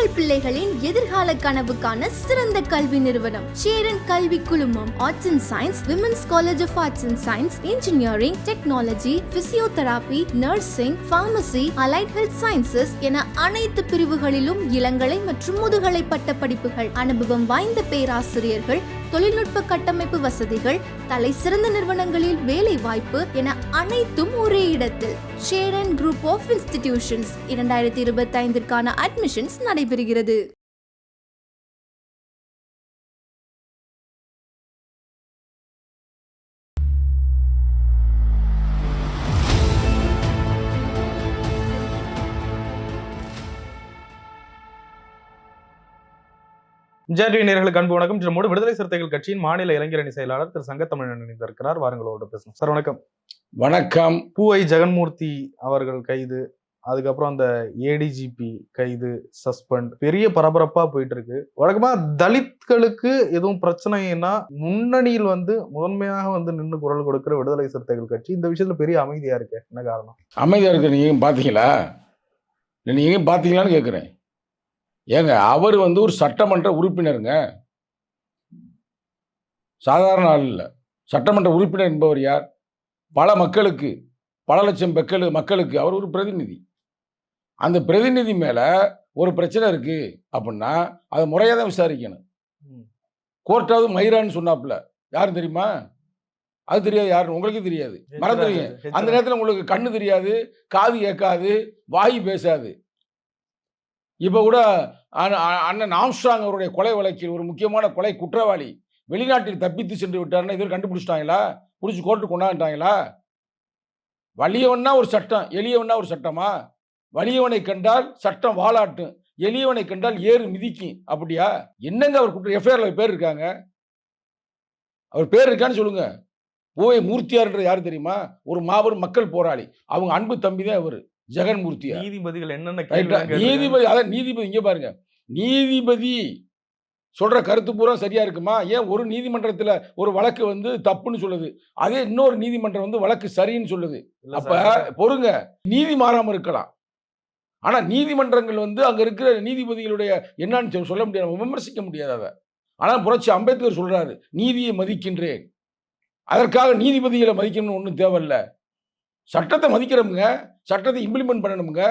உங்கள் பிள்ளைகளின் எதிர்கால கனவுக்கான சிறந்த கல்வி நிறுவனம். சேரன் கல்வி குழுமம் arts and science women's college of arts and science engineering technology physiotherapy nursing pharmacy allied health sciences என அனைத்து பிரிவுகளிலும் இளங்கலை மற்றும் முதுகலை பட்ட படிப்புகள் அனுபவம் வாய்ந்த பேராசிரியர்கள் தொழில்நுட்ப கட்டமைப்பு வசதிகள் தலை சிறந்த நிறுவனங்களில் வேலை வாய்ப்பு என அனைத்தும் ஒரே இடத்தில். ஷேரன் குரூப் ஆஃப் இன்ஸ்டிடியூஷன்ஸ் இரண்டாயிரத்தி இருபத்தி ஐந்திற்கான அட்மிஷன்ஸ் நடைபெறுகிறது. ஜேடி நேர்களுக்கு அன்பு வணக்கம். நம்மோடு விடுதலை சிறுத்தைகள் கட்சியின் மாநில இளைஞரணி செயலாளர் திரு சங்கத்தமிழன் இணைந்திருக்கிறார். வாருங்களோட பேசணும் சார் வணக்கம். வணக்கம். பூவை ஜெகன்மூர்த்தி அவர்கள் கைது அதுக்கப்புறம் அந்த ஏடிஜிபி கைது சஸ்பெண்ட் பெரிய பரபரப்பா போயிட்டு இருக்கு வழக்கமா தலித்களுக்கு எதுவும் பிரச்சனைன்னா முன்னணியில் வந்து முதன்மையாக வந்து நின்று குரல் கொடுக்கிற விடுதலை சிறுத்தைகள் கட்சி. இந்த விஷயத்துல பெரிய அமைதியா இருக்கு? என்ன காரணம்? அமைதியாக இருக்க நீங்கள் பார்த்தீங்களா? இல்லை நீங்கள் பார்த்தீங்களான்னு கேட்குறேன் ஏங்க அவர் வந்து ஒரு சட்டமன்ற உறுப்பினருங்க. சாதாரண ஆள் இல்லை. சட்டமன்ற உறுப்பினர் என்பவர் யார்? பல மக்களுக்கு பல லட்சம் மக்கள் மக்களுக்கு அவர் ஒரு பிரதிநிதி. அந்த பிரதிநிதி மேலே ஒரு பிரச்சனை இருக்கு அப்படின்னா அதை முறையாக தான் விசாரிக்கணும். கோர்ட்டாவது மயிரான்னு சொன்னாப்புல. யாரும் தெரியுமா? அது தெரியாது யாருன்னு உங்களுக்கே தெரியாது. மறந்துடுங்க அந்த நேரத்தில் உங்களுக்கு கண்ணு தெரியாது காது கேட்காது வாய் பேசாது. இப்போ கூட அண்ண- அண்ணன் ஆம்ஸ்ட்ராங் அவருடைய கொலை வழக்கில் ஒரு முக்கியமான கொலை குற்றவாளி வெளிநாட்டில் தப்பித்து சென்று விட்டார்னா இதுவரை கண்டுபிடிச்சிட்டாங்களா? பிடிச்சி கோர்ட்டு கொண்டாந்துட்டாங்களா? வலியவன்னா ஒரு சட்டம் எளியவன்னா ஒரு சட்டமா? வலியவனை கண்டால் சட்டம் வாலாட்டும் எளியவனை கண்டால் ஏறு மிதிக்கும் அப்படியா? என்னங்க அவர் குற்ற எஃப்ஐஆர்ல பேர் இருக்காங்க? அவர் பேர் இருக்கான்னு சொல்லுங்க. ஓய் மூர்த்தியார்ன்ற யார் தெரியுமா? ஒரு மாபெரும் மக்கள் போராளி. அவங்க அன்பு தம்பி தான் இவர். ஜெகன் மூர்த்தியார் நீதிபதிகள் என்னென்ன? நீதிபதி அதான் நீதிபதி இங்க பாருங்க. நீதிபதி சொல்ற கருத்து பூரா சரியா இருக்குமா? ஏன் ஒரு நீதிமன்றத்துல ஒரு வழக்கு வந்து தப்புன்னு சொல்லுது. அதே இன்னொரு நீதிமன்றம் வந்து வழக்கு சரின்னு சொல்லுது. அப்ப பொறுங்க. நீதி மாறாம இருக்கலாம். ஆனா நீதிமன்றங்கள் வந்து அங்க இருக்கிற நீதிபதிகளுடைய என்னன்னு சொல்ல- முடியாது. விமர்சிக்க முடியாது அதை. ஆனா புரட்சி அம்பேத்கர் சொல்றாரு நீதியை மதிக்கின்றேன். அதற்காக நீதிபதிகளை மதிக்கணும்னு ஒன்றும் தேவையில்ல. சட்டத்தை மதிக்கிறோமுங்க சட்டத்தை இம்ப்ளிமெண்ட் பண்ணணுமுங்க.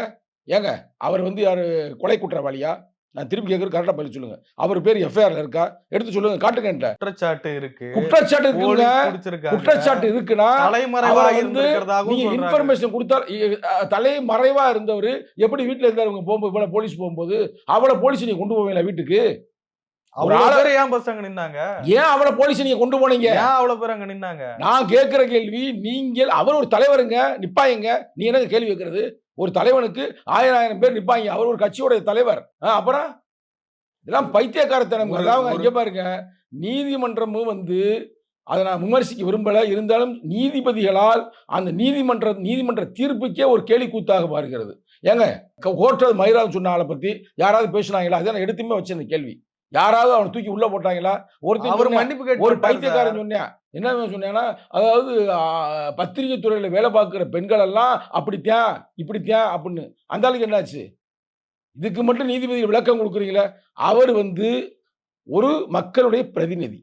ஏங்க அவர் வந்து யாரு கொலை குற்றவாளியா? நான் திருப்பி கேட்குறது கரெக்டாக பதில் சொல்லுங்க. அவர் பேர் எஃப்ஐஆர்ல இருக்கா? எடுத்து சொல்லுங்க காட்டுங்க. குற்றச்சாட்டு இருக்கு. குற்றச்சாட்டு இருக்குங்க. குற்றச்சாட்டு இருக்குன்னா தலைமறைவா இருந்திருக்கிறதாகவும் நீங்க. இன்ஃபர்மேஷன் கொடுத்தா இ- அ, தலை மறைவா இருந்தவர் எப்படி வீட்டுல இருந்தாரு? இவங்க போகும்போது இவ்வளவு போலீஸ் போகும்போது அவளை போலீஸ் நீங்க கொண்டு போவீங்களா வீட்டுக்கு? ஒரு அவ்வளவு ஆள- பேர் ஏன் பஸ் அங்க நின்னாங்க? ஏன் அவளை போலீஸ் நீங்க கொண்டு போனீங்க? ஏன் அவ்வளவு பேர் அங்க நின்னாங்க? நான் கேட்கிற கேள்வி நீங்கள் அவர் ஒரு தலைவருங்க நிப்பாயங்க. நீ என்ன கேள்வி கேட்கறது? ஒரு தலைவனுக்கு ஆயிரம் ஆயிரம் பேர் நிப்பாங்க அவர் ஒரு கட்சியோட தலைவர். அப்புறம்? இதெல்லாம் பைத்தியக்காரத்தனம். அதாவது இங்க பாருங்க. நீதிமன்றமும் வந்து அதை நான் விமர்சிக்க விரும்பல. இருந்தாலும் நீதிபதிகளால் அந்த நீதிமன்ற நீதிமன்ற தீர்ப்புக்கே ஒரு கேலி கூத்தாக பார்க்கிறது ஏங்க கோர்ட்டது மயிராவது சொன்ன ஆளை பத்தி யாராவது பேசுனாங்களா? அதை நான் எடுத்துமே வச்சேன் இந்த கேள்வி. யாராவது அவனை தூக்கி உள்ள போட்டாங்களா? ஒருத்தன் அவர் சொன்னான், மன்னிப்பு ஒரு. பைத்தியக்காரன் சொன்னேன். என்ன சொன்னேன்னா அதாவது பத்திரிகை துறையில வேலை பார்க்குற பெண்கள் எல்லாம் அப்படித்தான் இப்படித்தான் அப்படின்னு. அந்த ஆளுக்கு என்னாச்சு? இதுக்கு மட்டும் நீதிபதி விளக்கம் கொடுக்குறீங்களே? அவர் வந்து ஒரு மக்களுடைய பிரதிநிதி.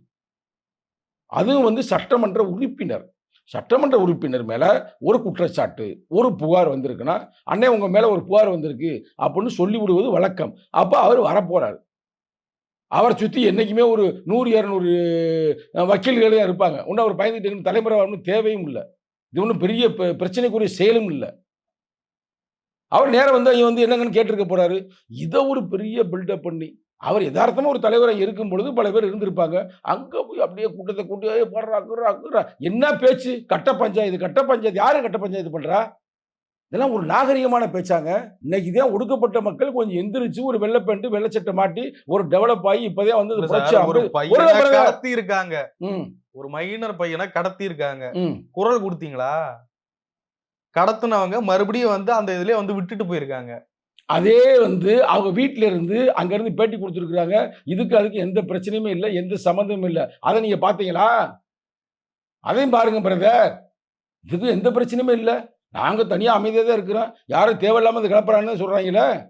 அதுவும் வந்து சட்டமன்ற உறுப்பினர். சட்டமன்ற உறுப்பினர் மேல ஒரு குற்றச்சாட்டு ஒரு புகார் வந்திருக்குன்னா அண்ணே உங்க மேல ஒரு புகார் வந்திருக்கு அப்படின்னு சொல்லி விடுவது வழக்கம். அப்ப அவர் வரப்போறாரு. அவரை சுற்றி என்னைக்குமே ஒரு நூறு இரநூறு அஹ் இருப்பாங்க. இன்னும் அவர் பயந்துட்டு தலைமுறை வரணும் தேவையும் இல்லை. இது ஒன்றும் பெரிய ப- பிரச்சனைக்குரிய செயலும் இல்லை. அவர் நேரம் வந்து இவன் வந்து என்னங்கன்னு கேட்டிருக்க போறாரு. இதை ஒரு பெரிய பில்டப் பண்ணி அவர் யதார்த்தமாக ஒரு தலைவராக இருக்கும் பொழுது பல பேர் இருந்திருப்பாங்க. அங்கே போய் அப்படியே கூட்டத்தை கூட்டி போடுறா அக்குறா அக்குறா. என்ன பேச்சு? கட்ட பஞ்சாயத்து கட்ட பஞ்சாயத்து. யாரு கட்ட பஞ்சாயத்து பண்ணுறா இதெல்லாம் ஒரு நாகரிகமான பேச்சாங்க. இன்னைக்கு தான் ஒடுக்கப்பட்ட மக்கள் கொஞ்சம் எந்திரிச்சு ஒரு வெள்ளை பேண்ட் வெள்ளை சட்டை மாட்டி ஒரு டெவலப் ஆகி இப்பதான் வந்து கடத்தி இருக்காங்க ஒரு மைனர் பையனை கடத்தி இருக்காங்க. குரல் கொடுத்தீங்களா? கடத்துனவங்க மறுபடியும் வந்து அந்த இதுலயே வந்து விட்டுட்டு போயிருக்காங்க. அதே வந்து அவங்க வீட்ல இருந்து அங்க இருந்து பேட்டி கொடுத்துருக்காங்க இதுக்கு அதுக்கு எந்த பிரச்சனையுமே இல்லை எந்த சம்மந்தமும் இல்லை. அதை நீங்க பாத்தீங்களா அதையும் பாருங்க பிரதர் இதுக்கு எந்த பிரச்சனையுமே இல்லை. நாங்க தனியா அமைதியாக தான் இருக்கிறோம். யாரும் தேவையில்லாம இது கிளப்புறான்னு சொல்றாங்களே?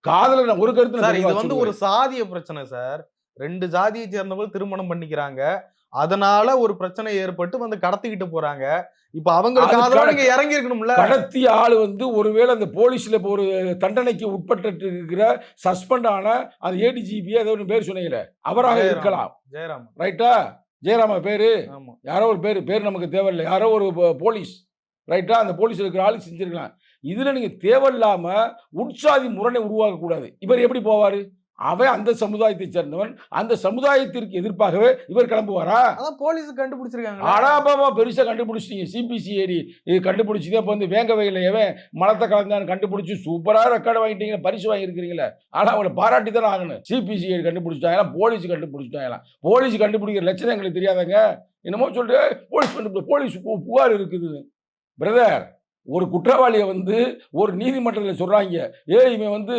காதல ஒரு கருத்து இது வந்து ஒரு சாதிய பிரச்சனை சார். ரெண்டு ஜாதியை சேர்ந்தவங்க திருமணம் பண்ணிக்கிறாங்க. அதனால ஒரு பிரச்சனை ஏற்பட்டு வந்து கடத்திக்கிட்டு போறாங்க. இப்ப அவங்களுக்கு அது ஆதரவா கட- நீங்க இறங்கி இருக்கணும்ல கடத்திய ஆள் வந்து ஒருவேளை அந்த போலீஸ்ல இப்போ ஒரு தண்டனைக்கு உட்பட்டு இருக்கிற சஸ்பெண்ட் ஆன அந்த ஏடிஜிபி ஏதோ ஒரு பேர் சொன்னீங்களே? அவராக. இருக்கலாம். ஜெயராம். ரைட்டா? ஜெயராம பேரு? யாரோ ஒரு பேர்? பேர் நமக்கு தேவையில்லை. யாரோ ஒரு போலீஸ். ரைட்டா? அந்த போலீஸ் இருக்கிற ஆளு செஞ்சிருக்கலாம். இதுல நீங்க தேவையில்லாம உட்சாதி முரணை உருவாக்க கூடாது. இவர் எப்படி போவாரு? அவன் அந்த சமுதாயத்தை சேர்ந்தவன். அந்த சமுதாயத்திற்கு எதிர்ப்பாகவே இவர் கிளம்புவாரா? அதான் போலீஸ் கண்டுபிடிச்சிருக்காங்க ஆடாபாபா பெருசா கண்டுபிடிச்சிட்டீங்க சிபிசிஐடி இது கண்டுபிடிச்சதே இப்போ வந்து வேங்க வகையில் எவன் மலத்தை கலந்தான்னு கண்டுபிடிச்சி சூப்பரா ரெக்கார்டு வாங்கிட்டீங்க பரிசு வாங்கியிருக்கிறீங்களே. ஆனா அவங்களை பாராட்டி தானே ஆகணும். சிபிசிஐடி கண்டுபிடிச்சிட்டாங்களா? போலீஸ் கண்டுபிடிச்சிட்டாங்களா? போலீஸ் கண்டுபிடிக்கிற லட்சணம் எங்களுக்கு தெரியாதாங்க. என்னமோ சொல்லிட்டு போலீஸ் கண்டுபிடி போலீஸ் புகார் இருக்குது பிரதர் ஒரு குற்றவாளியை வந்து ஒரு நீதிமன்றத்தில் சொல்கிறாங்க ஏ இவன் வந்து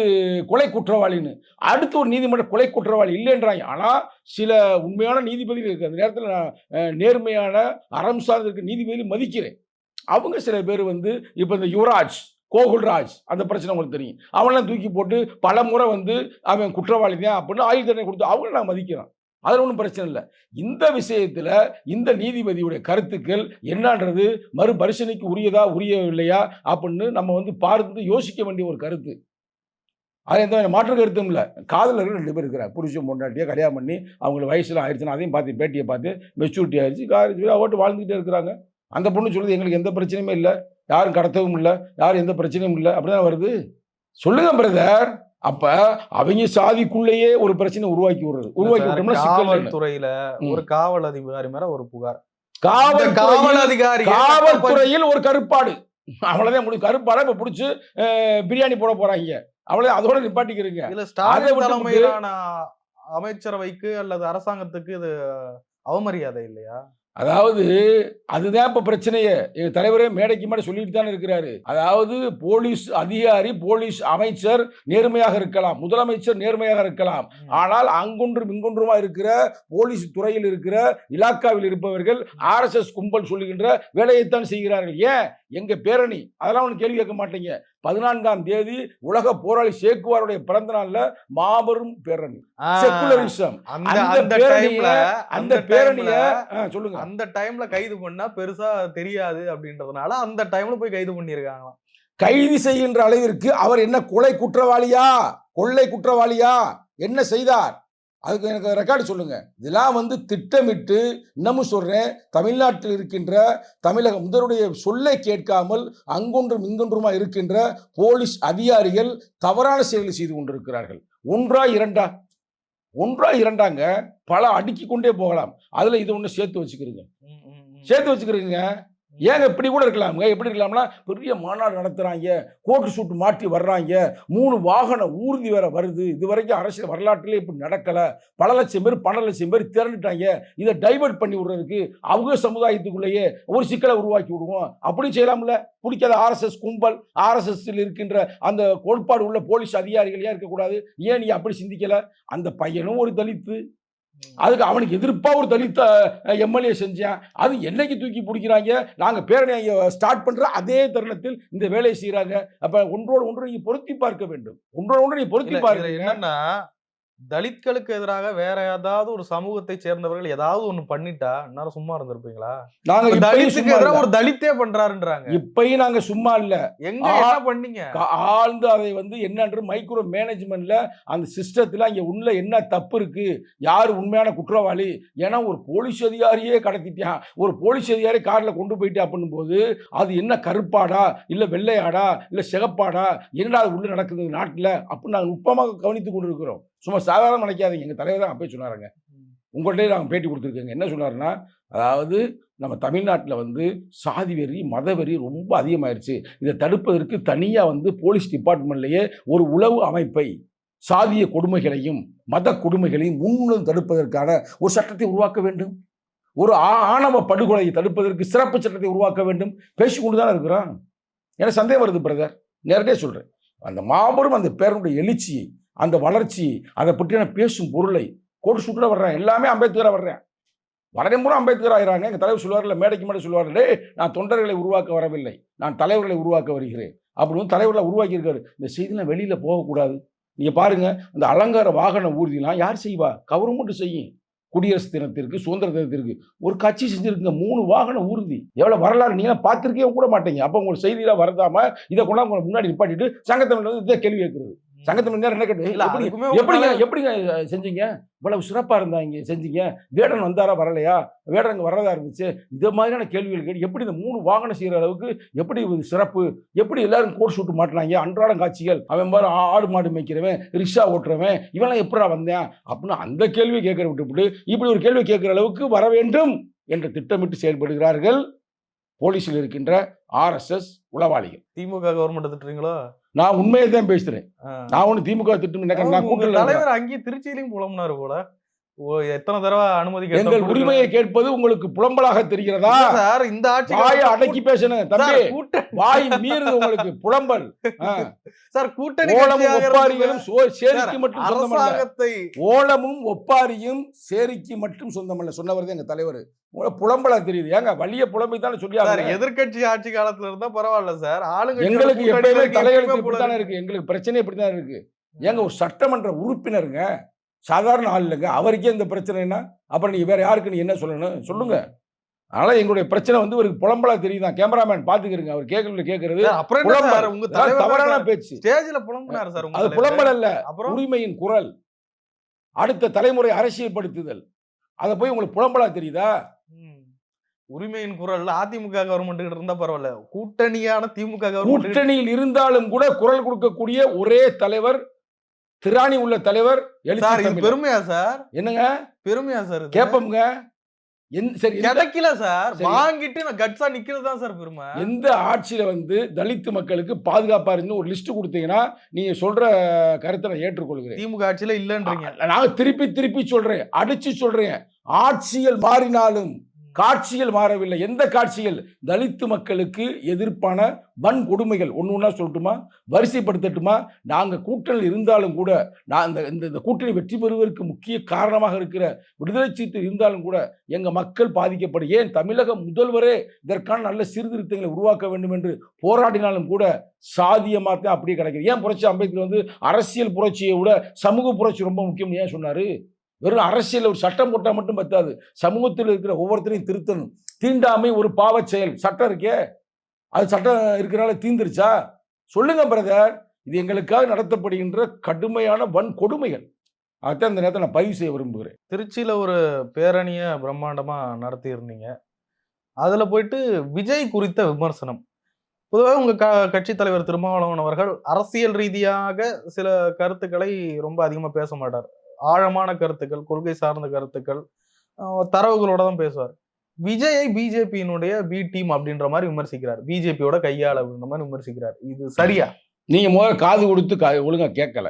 கொலை குற்றவாளின்னு. அடுத்து ஒரு நீதிமன்ற கொலை குற்றவாளி இல்லைன்றாங்க. ஆனால் சில உண்மையான நீதிபதிகள் இருக்குது அந்த நேரத்தில் நான் நேர்மையான அறம் சார்ந்திருக்க நீதிபதி மதிக்கிறேன். அவங்க சில பேர் வந்து இப்போ இந்த யுவராஜ் கோகுல்ராஜ் அந்த பிரச்சனை உங்களுக்கு தெரியும். அவனெல்லாம் தூக்கி போட்டு பல முறை வந்து அவன் குற்றவாளி தான் அப்படின்னு ஆயுள் தண்டனை கொடுத்து அவங்கள நான் மதிக்கிறான். அதில் ஒன்றும் பிரச்சனை இல்லை. இந்த விஷயத்தில் இந்த நீதிபதியுடைய கருத்துக்கள் என்னன்றது மறுபரிசீலனைக்கு உரியதா உரியவில்லையா அப்படின்னு நம்ம வந்து பார்த்து யோசிக்க வேண்டிய ஒரு கருத்து. அது எந்த மாற்று கருத்தும் இல்லை. காதலர்கள் ரெண்டு பேர் இருக்கிறார் புருஷன் பொண்டாட்டியாக கல்யாணம் பண்ணி அவங்களுக்கு வயசில் ஆயிடுச்சுன்னா அதையும் பார்த்து பேட்டியை பார்த்து மெச்சூரிட்டி ஆயிடுச்சு. காலேஜ் ஓட்டு வாழ்ந்துக்கிட்டே இருக்கிறாங்க. அந்த பொண்ணு சொல்லுது எங்களுக்கு எந்த பிரச்சனையுமே இல்லை. யாரும் கடத்தவும் இல்லை. யாரும் எந்த பிரச்சனையும் இல்லை. அப்படிதான் வருது? சொல்லுங்க பிரதர் அப்ப அவங்க சாதிக்குள்ளேயே ஒரு பிரச்சனை உருவாக்கி விடுறது. உருவாக்கி விட்டோம்னா. காவல்துறையில. ஒரு காவல் அதிகாரி மேல ஒரு புகார். காவல் காவல் காவல் அதிகாரி காவல்துறையில் ஒரு கருப்பாடு. அவ்வளவுதான் முடியும் கருப்பாடை இப்ப பிடிச்சி பிரியாணி போட போறாங்க. அவ்வளவு அதோட நிப்பாட்டிக்கிறீங்க. இல்ல ஸ்டாலின் தலைமையிலான அமைச்சரவைக்கு அல்லது அரசாங்கத்துக்கு இது அவமரியாதை இல்லையா? அதாவது அதுதான் இப்ப பிரச்சனையே. எங்க தலைவரே மேடைக்கு மேடை சொல்லிட்டு தானே இருக்கிறாரு. அதாவது போலீஸ் அதிகாரி போலீஸ் அமைச்சர் நேர்மையாக இருக்கலாம். முதலமைச்சர் நேர்மையாக இருக்கலாம். ஆனால் அங்கொன்றும் இங்கொன்றுமா இருக்கிற போலீஸ் துறையில் இருக்கிற இலாக்காவில் இருப்பவர்கள் ஆர்எஸ்எஸ் கும்பல் சொல்லுகின்ற வேலையைத்தான் செய்கிறார்கள். ஏன்? எங்க பேரணி. அதெல்லாம் ஒன்று கேள்வி கேட்க மாட்டீங்க. பதினான்காம் தேதி உலக போராளி சேக்குவாருடைய பிறந்த நாள்ல மாபெரும் பேரணி. ஆ, செக்குலரிசம் அந்த அந்த அந்த பேரணிய டைம்ல அந்த அந்த பேரணிய டைம்ல ஆ, சொல்லுங்க. அந்த டைம்ல கைது பண்ணா பெருசா தெரியாது அப்படின்றதுனால அந்த டைம்ல போய் கைது பண்ணிருக்காங்களாம் கைது செய்கின்ற அளவிற்கு அவர் என்ன கொலை குற்றவாளியா? கொள்ளை குற்றவாளியா? என்ன செய்தார்? அதுக்கு எனக்கு ரெக்கார்டு சொல்லுங்க. இதெல்லாம் வந்து திட்டமிட்டு இன்னமும் சொல்றேன். தமிழ்நாட்டில் இருக்கின்ற தமிழக முதலுடைய சொல்லை கேட்காமல் அங்கொன்றும் இங்கொன்றுமா இருக்கின்ற போலீஸ் அதிகாரிகள் தவறான செயல்களை செய்து கொண்டிருக்கிறார்கள். ஒன்றா இரண்டா? ஒன்றா இரண்டாங்க. பல அடுக்கி கொண்டே போகலாம். அதுல இது ஒன்று சேர்த்து வச்சுக்கிறீங்க. சேர்த்து வச்சுக்கிறீங்க. ஏங்க இப்படி கூட இருக்கலாமுங்க? எப்படி இருக்கலாம்னா பெரிய மாநாடு நடத்துகிறாங்க கோட்டு சூட்டு மாட்டி வர்றாங்க. மூணு வாகன ஊர்தி வேற வருது. இது வரைக்கும் அரசியல் வரலாற்றில் இப்படி நடக்கல. பல லட்சம் பேர் பன்னெண்டு லட்சம் பேர் திரண்டுட்டாங்க. இதை டைவர்ட் பண்ணி விடுறதுக்கு அவங்க சமுதாயத்துக்குள்ளேயே ஒரு சிக்கலை உருவாக்கி விடுவோம். அப்படி செய்யலாம்ல. பிடிக்காத ஆர்எஸ்எஸ் கும்பல் ஆர்எஸ்எஸ்ல இருக்கின்ற அந்த கோட்பாடு உள்ள போலீஸ் அதிகாரிகள் ஏன் இருக்கக்கூடாது? ஏன் நீ அப்படி சிந்திக்கலை? அந்த பையனும் ஒரு தலித்து. அதுக்கு அவனுக்கு எதிர்ப்பா ஒரு தலித்த எம்எல்ஏ செஞ்சேன். அது என்னைக்கு தூக்கி பிடிக்கிறாங்க? நாங்க பேரணி ஸ்டார்ட் பண்ற அதே தருணத்தில் இந்த வேலையை செய்யறாங்க அப்ப ஒன்றோடு ஒன்று நீங்க பொருத்தி பார்க்க வேண்டும். ஒன்றோடு ஒன்று நீ பொருத்தி பாருங்க. என்னன்னா தலித்களுக்கு எதிராக வேற ஏதாவது ஒரு சமூகத்தை சேர்ந்தவர்கள் ஏதாவது ஒண்ணு பண்ணிட்டா நேரம் சும்மா இருந்திருப்பீங்களா? நாங்க தலித்துக்கு எதிராக. ஒரு தலித்தே பண்றாருன்றாங்க. இப்பயும் நாங்க சும்மா இல்ல. எங்க என்ன பண்ணீங்க? ஆழ்ந்து அதை வந்து என்னன்று மைக்ரோ மேனேஜ்மெண்ட்ல அந்த சிஸ்டத்துல அங்க உள்ள என்ன தப்பு இருக்கு? யார் உண்மையான குற்றவாளி? ஏன்னா ஒரு போலீஸ் அதிகாரியே கடத்திட்டான் ஒரு போலீஸ் அதிகாரி கார்ல கொண்டு போயிட்டு அப்படின்னும் போது அது என்ன கருப்பாடா? இல்ல வெள்ளையாடா? இல்ல சிகப்பாடா? என்னடா அது உள்ள நடக்குது நாட்டுல? அப்படின்னு நாங்க நுட்பமாக கவனித்து கொண்டு இருக்கிறோம் சும்மா சாதாரண நினைக்காதீங்க. எங்கள் தலைவர் தான் அப்பயே சொன்னாருங்க. உங்கள்கிட்டயே நாங்கள் பேட்டி கொடுத்துருக்கேங்க. என்ன சொன்னாருன்னா அதாவது நம்ம தமிழ்நாட்டில் வந்து சாதி வெறி மத வெறி ரொம்ப அதிகமாயிருச்சு. இதை தடுப்பதற்கு தனியாக வந்து போலீஸ் டிபார்ட்மெண்ட்லேயே ஒரு உளவு அமைப்பை சாதிய கொடுமைகளையும் மத கொடுமைகளையும் முன்னும் தடுப்பதற்கான ஒரு சட்டத்தை உருவாக்க வேண்டும். ஒரு ஆ- ஆணவ படுகொலையை தடுப்பதற்கு சிறப்பு சட்டத்தை உருவாக்க வேண்டும். பேசிக்கொண்டு தானே இருக்கிறான். எனக்கு சந்தேகம் வருது பிரதர் நேரடியாக சொல்கிறேன் அந்த மாபெரும் அந்த பேரனுடைய எழுச்சியை அந்த வளர்ச்சி அதை பற்றியான பேசும் பொருளை கோட்டு சுட்டுல வர்றேன். எல்லாமே அம்பேத்கரா வர்றேன். வளரும் பூரா அம்பேத்கர் ஆகிறாங்க எங்கள் தலைவர் சொல்லுவார்ல மேடைக்கு மேடை சொல்லுவார் டே நான் தொண்டர்களை உருவாக்க வரவில்லை. நான் தலைவர்களை உருவாக்க வருகிறேன். அப்படின்னு தலைவர்களை உருவாக்கியிருக்காரு. இந்த செய்திலாம் வெளியில் போகக்கூடாது. நீங்கள் பாருங்க இந்த அலங்கார வாகன ஊர்திலாம் யார் செய்வா? கவர்மெண்ட் செய்யும். குடியரசு தினத்திற்கு சுதந்திர தினத்திற்கு. ஒரு கட்சி செஞ்சுருக்குங்க மூணு வாகன ஊர்தி. எவ்வளோ வரலாறு நீங்களாம் பார்த்திருக்கவே கூட மாட்டீங்க. அப்போ உங்களுக்கு செய்தியில வரதாமல் இதை கொண்டாந்து உங்களை முன்னாடி நிப்பாட்டிட்டு சங்கத்தமிழ் வந்து இதை கேள்வி கேட்குறது. சங்கத்தமிழ் நேரம் என்ன கேட்டு? எப்படிங்க எப்படிங்க செஞ்சீங்க? இவ்வளவு சிறப்பா இருந்தாங்க செஞ்சீங்க. வேடன் வந்தாரா வரலையா? வேடன் அங்க வரதா இருந்துச்சு. இது மாதிரியான கேள்விகள் கேட்டு எப்படி இந்த மூணு வாகனம் செய்யற அளவுக்கு எப்படி இது சிறப்பு? எப்படி எல்லாரும் கோட் ஷூட் மாட்டினாங்க? அன்றாடம் காட்சிகள். அவன் பாரு ஆடு மாடு மேய்க்கிறவன் ரிக்ஷா ஓட்டுறவன் இவெல்லாம் எப்படா வந்தேன்? அப்படின்னு அந்த கேள்வியை கேட்கற விட்டுவிட்டு இப்படி ஒரு கேள்வி கேட்கிற அளவுக்கு வர வேண்டும் என்று திட்டமிட்டு செயல்படுகிறார்கள் போலீஸில் இருக்கின்ற ஆர்எஸ்எஸ் உளவாளிகள். திமுக கவர்மெண்ட் திட்டுறீங்களோ? நான் உண்மையை தான் பேசுறேன். நான் ஒண்ணு திமுக திட்டம் தலைவர் அங்கேயே திருச்சியிலையும் புலம்புனாரு போல. எத்தனை தடவை அனுமதி எங்கள். உரிமையை கேட்பது உங்களுக்கு புலம்பலாக தெரிகிறதா? சார் இந்த ஆட்சி வாயை அடக்கி பேசணும் தம்பி. வாய் மீறுது உங்களுக்கு புலம்பல். சார் கூட்டணி ஒப்பாரிகளும் சேரிக்கு சார், மட்டும் அரசாங்கத்தை ஓலமும் ஒப்பாரியும் சேரிக்கு மட்டும் சொந்தமல்ல. சொன்னவர் தான் எங்க தலைவர். புலம்பலா தெரியுது. ஏங்க வலிய புலம்பை தானே சொல்லி சார் ஆகணும். எதிர்க்கட்சி ஆட்சி காலத்துல இருந்தா பரவாயில்ல சார். ஆளுங்க எங்களுக்கு எப்பயுமே தலையெழுத்து இப்படித்தானே இருக்கு. எங்களுக்கு பிரச்சனை இப்படித்தான் இருக்கு. ஏங்க ஒரு சட்டமன்ற உறுப்பினருங்க. சாதாரண ஆள் இல்லைங்க. அவருக்கே இந்த பிரச்சனைனா அப்புறம் நீங்க வேற யாருக்கு நீ என்ன சொல்லணும்? சொல்லுங்க. அதனால எங்களுடைய பிரச்சனை வந்து இவருக்கு புலம்பலா தெரியுதான். கேமராமேன் பாத்துக்கிறீங்க. அவர் கேட்கறது கேட்கறது அப்புறம் என்ன தவறான பேச்சு. ஸ்டேஜ்ல புலம்புனாரு சார் அது. புலம்பல் அல்ல. அப்புறம்? உரிமையின் குரல். அடுத்த தலைமுறை அரசியல்படுத்துதல். அதை போய் உங்களுக்கு புலம்பலா தெரியுதா. உரிமையின் குரல் அதிமுக கவர்மெண்ட் கிட்ட இருந்தா பரவாயில்ல. கூட்டணியான திமுக கவர்மெண்ட் கூட்டணியில் இருந்தாலும் கூட குரல் கொடுக்கக்கூடிய ஒரே தலைவர் திராணி உள்ள தலைவர் எழுச்சி. பெருமையா சார்? என்னங்க? பெருமையா சார்? கேப்போம்ங்க. கிடைக்கல சார். வாங்கிட்டு நான் கட்ஸா நிக்கிறது தான் சார் பெருமை. எந்த ஆட்சியில வந்து தலித் மக்களுக்கு பாதுகாப்பா இருந்து ஒரு லிஸ்ட் கொடுத்தீங்கன்னா நீங்க சொல்ற கருத்தை நான் ஏற்றுக்கொள்கிறேன். திமுக ஆட்சியில இல்லன்றீங்க. நான் திருப்பி திருப்பி சொல்றேன். அடிச்சு சொல்றேன். ஆட்சிகள் மாறினாலும் காட்சிகள் மாறவில்லை. எந்த காட்சிகள் தலித்து மக்களுக்கு எதிர்ப்பான வன்கொடுமைகள். ஒன்று ஒன்றா சொல்லட்டுமா? வரிசைப்படுத்தட்டுமா? நாங்கள் கூட்டணியில் இருந்தாலும் கூட நான் இந்த இந்த இந்த கூட்டணி வெற்றி பெறுவதற்கு முக்கிய காரணமாக இருக்கிற விடுதலை சீட்டு இருந்தாலும் கூட எங்கள் மக்கள் பாதிக்கப்படும் ஏன் தமிழக முதல்வரே இதற்கான நல்ல சீர்திருத்தங்களை உருவாக்க வேண்டும் என்று போராடினாலும் கூட சாதியமாக தான் அப்படியே கிடைக்குது. ஏன் புரட்சி அம்பேத்கர் வந்து அரசியல் புரட்சியை விட சமூக புரட்சி ரொம்ப முக்கியம் ஏன் சொன்னார்? வெறும் அரசியல் ஒரு சட்டம் போட்டால் மட்டும் பத்தாது. சமூகத்தில் இருக்கிற ஒவ்வொருத்தரையும் திருத்தணும். தீண்டாமை ஒரு பாவ செயல். சட்டம் இருக்கே. அது சட்டம் இருக்கிறனால தீந்துருச்சா? சொல்லுங்க பிரதர். இது எங்களுக்காக நடத்தப்படுகின்ற கடுமையான வன் கொடுமைகள் அதான் இந்த நேரத்தை நான் பதிவு செய்ய விரும்புகிறேன். திருச்சியில் ஒரு பேரணியை பிரம்மாண்டமாக நடத்தியிருந்தீங்க. அதில் போயிட்டு விஜய் குறித்த விமர்சனம். பொதுவாக உங்கள் க கட்சி தலைவர் திருமாவளவன் அவர்கள் அரசியல் ரீதியாக சில கருத்துக்களை ரொம்ப அதிகமாக பேச மாட்டார். ஆழமான கருத்துக்கள் கொள்கை சார்ந்த கருத்துக்கள் தரவுகளோட தான் பேசுவார். விஜயை பிஜேபியினுடைய பி டீம் அப்படின்ற மாதிரி விமர்சிக்கிறார். பிஜேபியோட கையாள் அப்படின்ற மாதிரி விமர்சிக்கிறார். இது சரியா? நீங்க முதல்ல காது கொடுத்து கா ஒழுங்கா கேட்கல.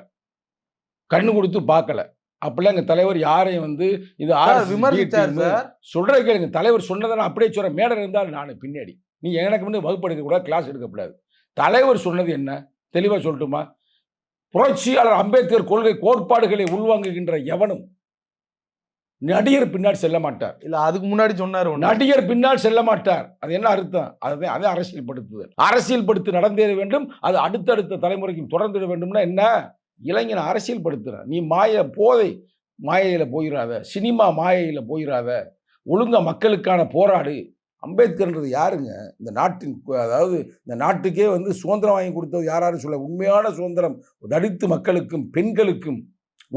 கண்ணு கொடுத்து பார்க்கல. அப்பெல்லாம் எங்க தலைவர் யாரையும் வந்து இது விமர்சிச்சார் சார். சொல்றத கேளுங்க தலைவர் சொன்னதை அப்படியே சொல்றேன். மேடை இருந்தால் நான் பின்னாடி. நீ எனக்கு வந்து வகுப்பு எடுக்கக்கூடாது கிளாஸ் எடுக்கக்கூடாது. தலைவர் சொன்னது என்ன? தெளிவாக சொல்லட்டுமா? புரட்சியாளர் அம்பேத்கர் கொள்கை கோட்பாடுகளை உள்வாங்குகின்ற எவனும் நடிகர் பின்னாடி செல்ல மாட்டார். இல்ல அதுக்கு முன்னாடி சொன்னாரு. நடிகர் பின்னால் செல்ல மாட்டார். அது என்ன அர்த்தம்? அதுதான் அதே அரசியல்படுத்துதல். அரசியல்படுத்தி நடந்தேற வேண்டும் அது அடுத்தடுத்த தலைமுறைக்கு தொடர்ந்துட வேண்டும்னா என்ன? இளைஞனை அரசியல்படுத்துற. நீ மாய போதை மாயையில போயிடாத சினிமா மாயையில போயிடாத ஒழுங்கா மக்களுக்கான போராடு. அம்பேத்கர்ன்றது யாருங்க? இந்த நாட்டின் அதாவது இந்த நாட்டுக்கே வந்து சுதந்திரம் வாங்கி கொடுத்தது யாராரும் சொல்ல உண்மையான சுதந்திரம்? தலித்து மக்களுக்கும் பெண்களுக்கும்.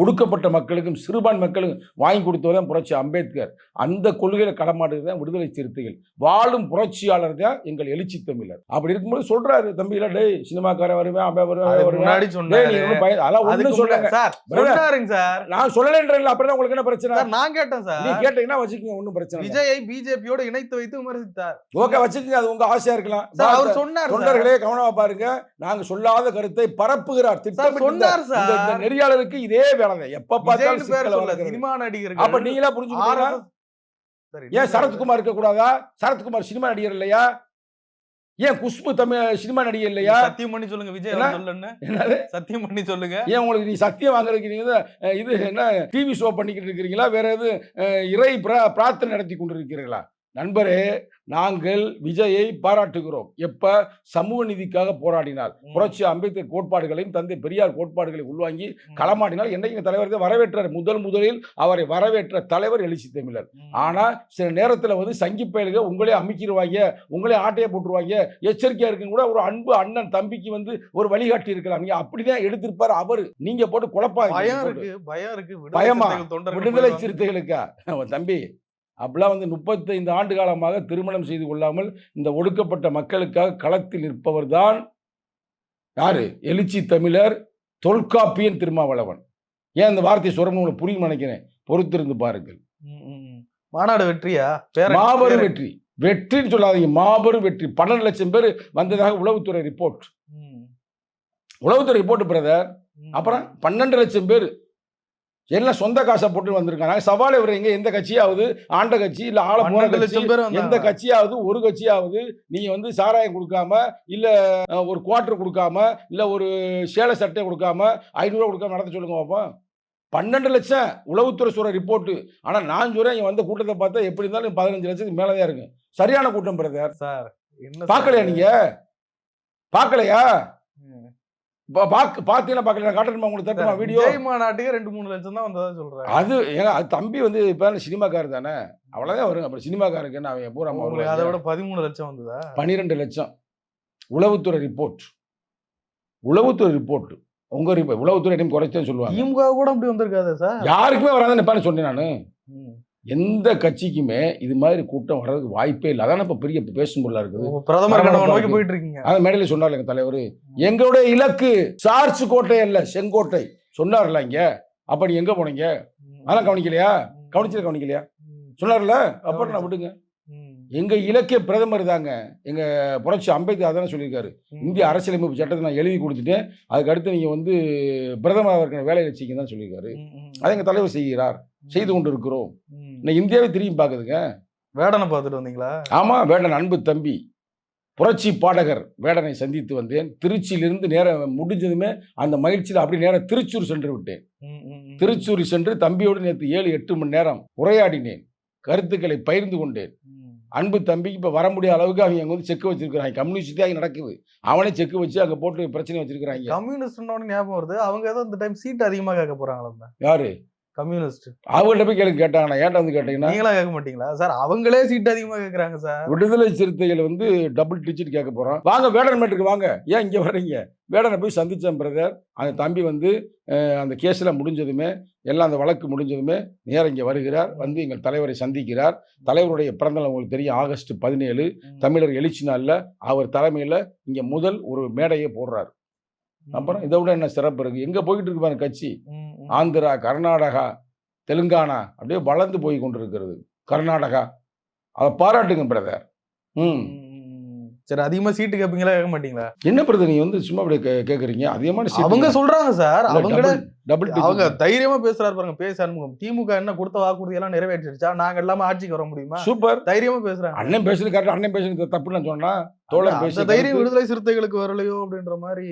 ஒடுக்கப்பட்ட மக்களுக்கும் சிறுபான் மக்களுக்கும் வாங்கி கொடுத்தவர் தான் புரட்சி அம்பேத்கர். அந்த கொள்கையில கடமாடுறது தான் விடுதலை சிறுத்தைகள். வாழும் புரட்சியாளர் தான் எங்கள் எழுச்சி தமிழர். அப்படி இருக்கும்போது சொல்றாரு தம்பியில டேய் சினிமாக்காரன் வருவேன் அம்பே வருவேன் நீ ஒண்ணும் அதெல்லாம் ஒண்ணும் சொல்லுங்க சார் நான் சொல்லலைன்றல அப்புறம் உங்களுக்கு என்ன பிரச்சனை? நான் கேட்டேன் நீ சார் கேட்டீங்கன்னா வச்சுக்கோங்க? ஒன்றும் பிரச்சனை. விஜயை பிஜேபியோட இணைத்து வைத்து விமர்சித்தார். ஓகே வச்சுக்கோங்க அது உங்க ஆசையா இருக்கலாம். அவர் சொன்னார். தொண்டர்களே கவனமா பாருங்க. நாங்க சொல்லாத கருத்தை பரப்புகிறார். திட்டமிட்டு சொன்னார் சார். நெறியாளருக்கு இதே தான். எப்ப பார்த்தாலும். சினிமா அப்ப நீங்களா சரி, ஏன் சரத்குமார் இருக்க கூடாதா சரத்குமார் சினிமா நடிகர் இல்லையா? ஏன் குஷ்பு தமிழ் சினிமா நடிகர் இல்லையா? சத்தியம் பண்ணி சொல்லுங்க விஜய் என்னது? சத்தியம் பண்ணி சொல்லுங்க. ஏன் உங்களுக்கு நீ சத்தியம் வாங்குறதுக்கு நீங்க இது என்ன டிவி ஷோ பண்ணிக்கிட்டு இருக்கிறீங்களா? வேற எது இறை பிரா- பிரார்த்தனை நடத்தி கொண்டு இருக்கிறீங்களா நண்பரே நாங்கள் விஜயை பாராட்டுகிறோம். எப்ப? சமூக நீதிக்காக போராடினார். புரட்சி அம்பேத்கர் கோட்பாடுகளையும் தந்தை பெரியார் கோட்பாடுகளை உள்வாங்கி களமாடினால் என்னைக்கு தலைவர் வரவேற்றார். முதல் முதலில் அவரை வரவேற்ற தலைவர் எழுச்சி தமிழர். ஆனா சில நேரத்துல வந்து சங்கி பயலுக உங்களே அமைக்கிடுவாங்க உங்களே ஆட்டையை போட்டுருவாங்க எச்சரிக்கையா இருக்குன்னு கூட ஒரு அன்பு அண்ணன் தம்பிக்கு வந்து ஒரு வழிகாட்டி இருக்கலாம். நீங்க அப்படிதான் எடுத்திருப்பாரு அவரு. நீங்க போட்டு குழப்பாங்க பயம் விடுதலை. சிறுத்தைகளுக்கா? தம்பி அப்படிலாம் வந்து முப்பத்தைந்து ஆண்டு காலமாக திருமணம் செய்து கொள்ளாமல் இந்த ஒடுக்கப்பட்ட மக்களுக்காக களத்தில் நிற்பவர் தான் யாரு? எழுச்சி தமிழர் தொல்காப்பியன் திருமாவளவன். ஏன் இந்த வார்த்தை சொல்றேன்னு உங்களுக்கு புரியும் நினைக்கிறேன்? பொறுத்திருந்து பாருங்கள். மாநாடு வெற்றியா? பேர- மாபெரும் பேர- வெற்றி. வெற்றின்னு சொல்லாதீங்க. மாபெரும் வெற்றி. பன்னெண்டு லட்சம் பேர் வந்ததாக உளவுத்துறை ரிப்போர்ட். உளவுத்துறை ரிப்போர்ட் பிரதர். அப்புறம் பன்னெண்டு லட்சம் பேர் எல்லாம் சொந்த காசை போட்டு வந்திருக்காங்க. சவாலை விடுறீங்க எந்த கட்சியாவது? ஆண்ட கட்சி இல்ல ஆள பன்னெண்டு கட்சி எந்த. கட்சியாவது ஒரு கட்சியாவது நீங்க வந்து சாராயம் கொடுக்காம இல்ல ஒரு குவார்டர் கொடுக்காம இல்ல ஒரு சேலை சட்டை கொடுக்காம ஐநூறுரூவா கொடுக்காம நடத்த சொல்லுங்க பாப்போம். பன்னெண்டு லட்சம். உளவுத்துறை சொல்ற ரிப்போர்ட் ஆனா நான் சொல்றேன் இங்க வந்த கூட்டத்தை பார்த்தா எப்படி இருந்தாலும் பதினஞ்சு லட்சத்துக்கு மேலதான் இருக்கு. சரியான கூட்டம் பிரதர் சார் என்ன பார்க்கலையா நீங்க? பார்க்கலையா? ம். பா- பாக்க பாத்தீங்கன்னா பார்க்கல காட்டணுமா உங்களுக்கு தட்டுமா வீடியோ? மாநாட்டுக்கு ரெண்டு மூணு லட்சம் தான் வந்ததா சொல்றேன் அது ஏங்க அது தம்பி வந்து இப்போ சினிமாக்காரர் தானே? அவ்வளோதான் வருங்க அப்புறம் சினிமாக்காருக்கு அவன் பூரா உங்களுக்கு அதை விட பதிமூணு லட்சம் வந்ததா? பன்னிரெண்டு லட்சம். உளவுத்துறை ரிப்போர்ட் உளவுத்துறை ரிப்போர்ட் உங்க உளவுத்துறை குறைச்சேன்னு சொல்லுவாங்க. திமுக கூட அப்படி வந்திருக்காதே சார்? யாருக்குமே வராதுன்னு சொன்னேன் நான். எந்த கட்சிக்குமே இது மாதிரி கூட்டம் வர்றதுக்கு வாய்ப்பே இல்லை. அதானே இப்போ பெரிய பேசும் பொருளா இருக்குது? பிரதமர் நோக்கி. போயிட்டு இருக்கீங்க அந்த மேடையில் சொன்னார் எங்க தலைவர். எங்களுடைய இலக்கு சார்ஸ் கோட்டை அல்ல செங்கோட்டை. சொன்னார்ல இங்க. அப்ப நீ எங்க போனீங்க? அதெல்லாம் கவனிக்கலையா? கவனிச்சது கவனிக்கலையா. சொன்னார்ல? அப்புறம் நான் விடுங்க. எங்க இலக்கிய பிரதமர் தாங்க. எங்க புரட்சி அம்பேத்கர் அதானே சொல்லியிருக்காரு. இந்திய அரசியலமைப்பு சட்டத்தை நான் எழுதி கொடுத்துட்டேன் அதுக்கு அடுத்து நீங்க வந்து பிரதமர் அவர்கள் வேலையை வச்சுக்க தான் சொல்லியிருக்காரு. அதை எங்க தலைவர் செய்கிறார். செய்து கொண்டு இருக்கிறோம் ம். இன்னைக்கு இந்தியாவே திரும்பி பார்க்குதுங்க. வேடனை பார்த்துட்டு வந்தீங்களா? ஆமா வேடன் அன்பு தம்பி புரட்சி பாடகர் வேடனை சந்தித்து வந்தேன். திருச்சியிலிருந்து நேரம் முடிஞ்சதுமே அந்த மகிழ்ச்சியில் அப்படி நேரம் திருச்சூர் சென்று விட்டேன். திருச்சூர் சென்று தம்பியோடு நேற்று ஏழு எட்டு மணி நேரம் உரையாடினேன். கருத்துக்களை பகிர்ந்து கொண்டேன். அன்பு தம்பிக்கு இப்போ வர முடியாத அளவுக்கு அவங்க அங்கே வந்து செக் வச்சிருக்கிறாங்க. கம்யூனிஸ்டே அங்கே நடக்குது. அவனே செக் வச்சு அங்கே போட்டு பிரச்சனை வச்சிருக்கிறாங்க. கம்யூனிஸ்ட் ஞாபகம் வருது. அவங்க ஏதோ இந்த டைம் சீட் அதிகமா கேட்க போறாங்களா யாரு? கம்யூனிஸ்ட் அவங்கள்ட்ட போய் கேள்வி கேட்டாங்கண்ணா ஏன்டா வந்து கேட்டீங்கன்னா? நீங்களா கேட்க மாட்டீங்களா? சார் அவங்களே சீட் அதிகமா கேக்குறாங்க சார். விடுதலை சிறுத்தைகள் வந்து டபுள் டிஜிட் கேட்க போறோம் வாங்க வேடன் மேட்டுக்கு வாங்க. ஏன் இங்க வர்றீங்க? வேடனை போய் சந்திச்சேன் பிரதர் அந்த தம்பி வந்து அந்த கேஸ்ல முடிஞ்சதுமே எல்லாம் அந்த வழக்கு முடிஞ்சதுமே நேரம் இங்க வருகிறார். வந்து எங்கள் தலைவரை சந்திக்கிறார். தலைவருடைய பிறந்தநாள் உங்களுக்கு தெரியும் ஆகஸ்ட் பதினேழு. தமிழர் எழுச்சி நாள்ல அவர் தலைமையில இங்க முதல் ஒரு மேடையை போடுறார். அப்புறம் இதை விட என்ன சிறப்பு இருக்கு? எங்க போயிட்டு இருக்கு பாருங்க கட்சி. ஆந்திரா கர்நாடகா தெலுங்கானா அப்படியே வளர்ந்து போய் கொண்டிருக்கிறது. கர்நாடகா. அதை பாராட்டுங்க பிரதர் ம். சரி அதிகமா சீட்டு கேட்பீங்களா கேட்க மாட்டீங்களா? என்ன பிரதர் நீங்க வந்து சும்மா அப்படியே கே- கேக்குறீங்க? அதிகமான அவங்க சொல்றாங்க சார் அவங்களே டபுள் அவங்க தைரியமா பேசுறாரு பாருங்க பேச அனுபவம் திமுக என்ன கொடுத்த வாக்குறுதி எல்லாம் நிறைவேற்றிடுச்சா நாங்க இல்லாம ஆட்சிக்கு வர முடியுமா? சூப்பர். தைரியமா பேசுறாங்க. அண்ணன் பேசுறது கரெக்ட் அண்ணன் பேசுறது தப்புன்னு சொன்னா தோழர் பேசுறது தைரியம் விடுதலை சிறுத்தைகளுக்கு வரலையோ அப்படின்ற மாதிரி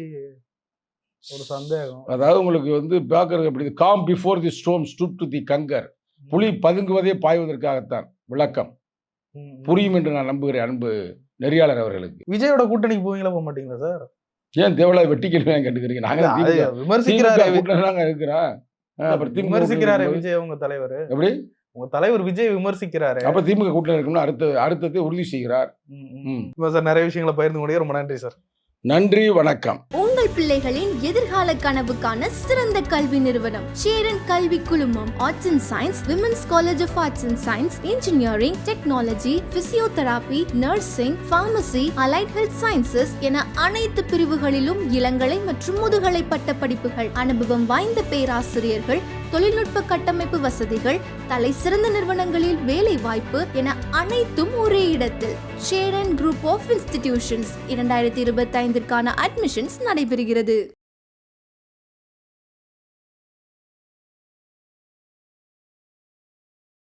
ஒரு சந்தேகம். அதாவது உங்களுக்கு வந்து பார்க்கறது அப்படி calm before the storm stoop to the conquer புலி பதுங்குவதே பாய்வதற்காகத்தான். விளக்கம். புரியும் என்று நான் நம்புகிறேன் அன்பு நெறியாளர் அவர்களுக்கு. விஜயோட கூட்டணிக்கு போவீங்களா போக மாட்டீங்களா சார்? ஏன் தேவலா வெட்டி கேள்வி கேட்டுக்கிறீங்க நாங்க விமர்சிக்கிறாரு நாங்க இருக்கிறோம் அப்புறம் திமுக விமர்சிக்கிறாரு விஜய் உங்க தலைவர். எப்படி? உங்க தலைவர் விஜய் விமர்சிக்கிறாரு. அப்ப திமுக கூட்டணி இருக்கும்னு அடுத்த அடுத்ததை உறுதி செய்கிறார். சார் நிறைய விஷயங்களை பகிர்ந்து கொண்டே ரொம்ப நன்றி சார். நன்றி வணக்கம். உங்கள் பிள்ளைகளின் எதிர்கால கனவுக்கான சிறந்த கல்வி நிறுவனம் சேரன் கல்வி குழுமம் arts and science women's college of arts and science engineering technology physiotherapy nursing pharmacy allied health sciences என அனைத்து பிரிவுகளிலும் இளங்கலை மற்றும் முதுகலை பட்ட படிப்புகள் அனுபவம் வாய்ந்த பேராசிரியர்கள் தொழில்நுட்ப கட்டமைப்பு வசதிகள் தலை சிறந்த நிறுவனங்களில் வேலை வாய்ப்பு என அனைத்தும் ஒரே இடத்தில். ஷேரன் குரூப் ஆஃப் இன்ஸ்டிடியூஷன்ஸ் இரண்டாயிரத்தி இருபத்தி ஐந்திற்கான அட்மிஷன்ஸ் நடைபெறுகிறது.